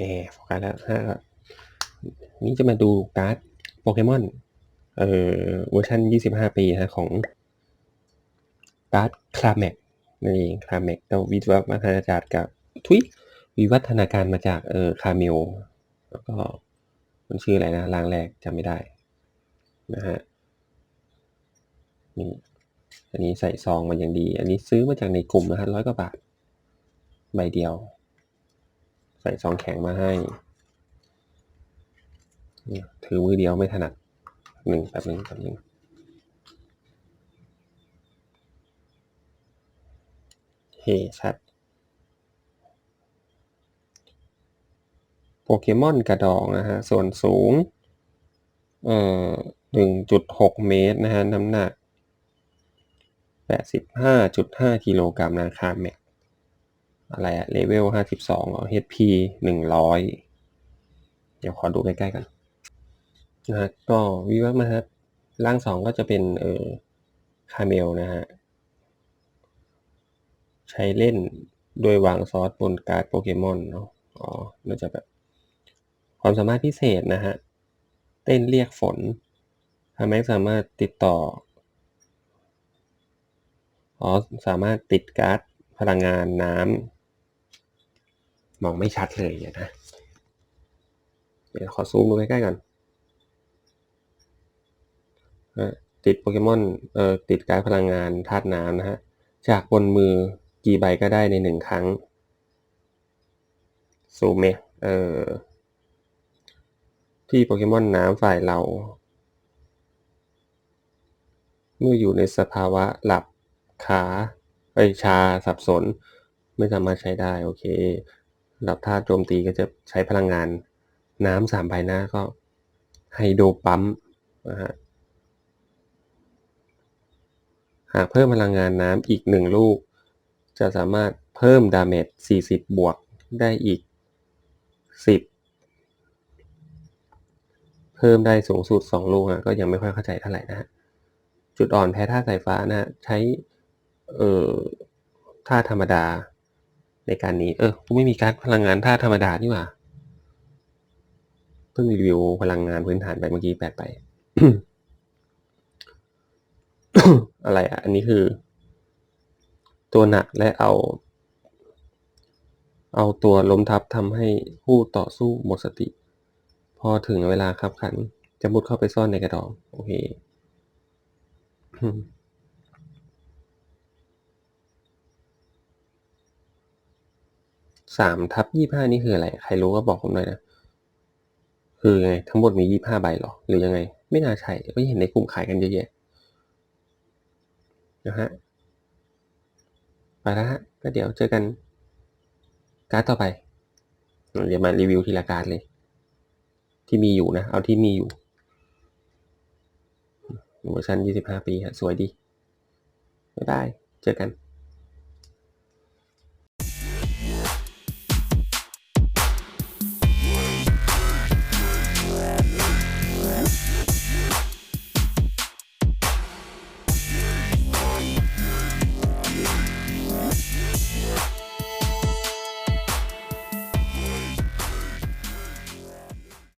แหมโฟกัสแล้วฮะนี่จะมาดูการ์ดโปเกมอนเอ่อเวอร์ชัน25 ปีฮะของการ์ดคลาแมกนั่นเองคลาแมกก็วิวัฒนาการกับทุยวิวัฒนาการมาจากเอ่อคาเมลแล้วก็มันชื่ออะไรนะรางแรกจำไม่ได้นะฮะนี่อันนี้ใส่ซองมาอย่างดี อันนี้ซื้อมาจากในกลุ่มนะฮะร้อยกว่าบาทใบเดียว ใส่ซองแข็งมาให้ถือมือเดียวไม่ถนัดหนึ่งแบบหนึ่งแบบหนึ่งเฮชัดโปเกมอนกระดองนะฮะ ส่วนสูง เอ่อหนึ่งจุดหกเมตรนะฮะ น้ำหนักแปดสิบห้าจุดห้ากิโลกรัมนะคาแม็ก อะไรอะเลเวลห้าสิบสองอ๋อ HP หนึ่งร้อยเดี๋ยวขอดูใกล้ๆกันนะฮะก็วิวัฒน์มาฮะร่างสองก็จะเป็นเออคาเมลนะฮะ ใช้เล่นโดยวางซอสบนการ์ดโปเกมอนเนาะอ๋อน่าจะแบบ ความสามารถพิเศษนะฮะ เต้นเรียกฝนทำให้สามารถติดต่ออ๋อสามารถติดการ์ดพลังงานน้ำ มองไม่ชัดเลยเดี๋ยนะ เดี๋ยวขอซูมดูใกล้ๆก่อนติดโปเกมอนเอ่อติดการพลังงานธาตุน้ำนะฮะ จากบนมือกี่ใบก็ได้ในหนึ่งครั้ง ซูมไหมเอ่อที่โปเกมอนน้ำฝ่ายเรา เมื่ออยู่ในสภาวะหลับขาไปชาสับสน ไม่สามารถใช้ได้ โอเค หลับท่าโจมตีก็จะใช้พลังงานน้ำสามใบหน้าก็ไฮโดรปั๊มนะฮะหากเพิ่มพลังงานน้ำอีกหนึ่งลูก จะสามารถเพิ่มดาเมจ40 บวกได้อีก 10 เพิ่มได้สูงสุด 2 ลูกอะก็ยังไม่ค่อยเข้าใจเท่าไหร่นะฮะจุดอ่อนแพ้ธาสายฟ้านะใช้เอ่อธาธรรมดา ในการนี้ เออกูไม่มีการพลังงานธาตุธรรมดานี่หว่าเพิ่งรีวิวพลังงานพื้นฐานไปเมื่อกี้แปดไป อะไรอะ อันนี้คือ ตัวหนักและเอา เอาตัวล้มทับทำให้ผู้ต่อสู้หมดสติ พอถึงเวลาขับขัน จะมุดเข้าไปซ่อนในกระดอง โอเค สามทับยี่ห้านี่คืออะไร ใครรู้ก็บอกผมหน่อยนะ คือไง ทั้งหมดมียี่ห้าใบหรอ หรือยังไง ไม่น่าใช่ ก็เห็นในกลุ่มขายกันเยอะแยะนะฮะ ไปแล้วฮะ ก็เดี๋ยวเจอกัน การ์ดต่อไป เดี๋ยวมารีวิวทีละการดเลย ที่มีอยู่นะ เอาที่มีอยู่เวอร์ชัน25 ปีฮะ สวยดี บ๊ายบาย เจอกัน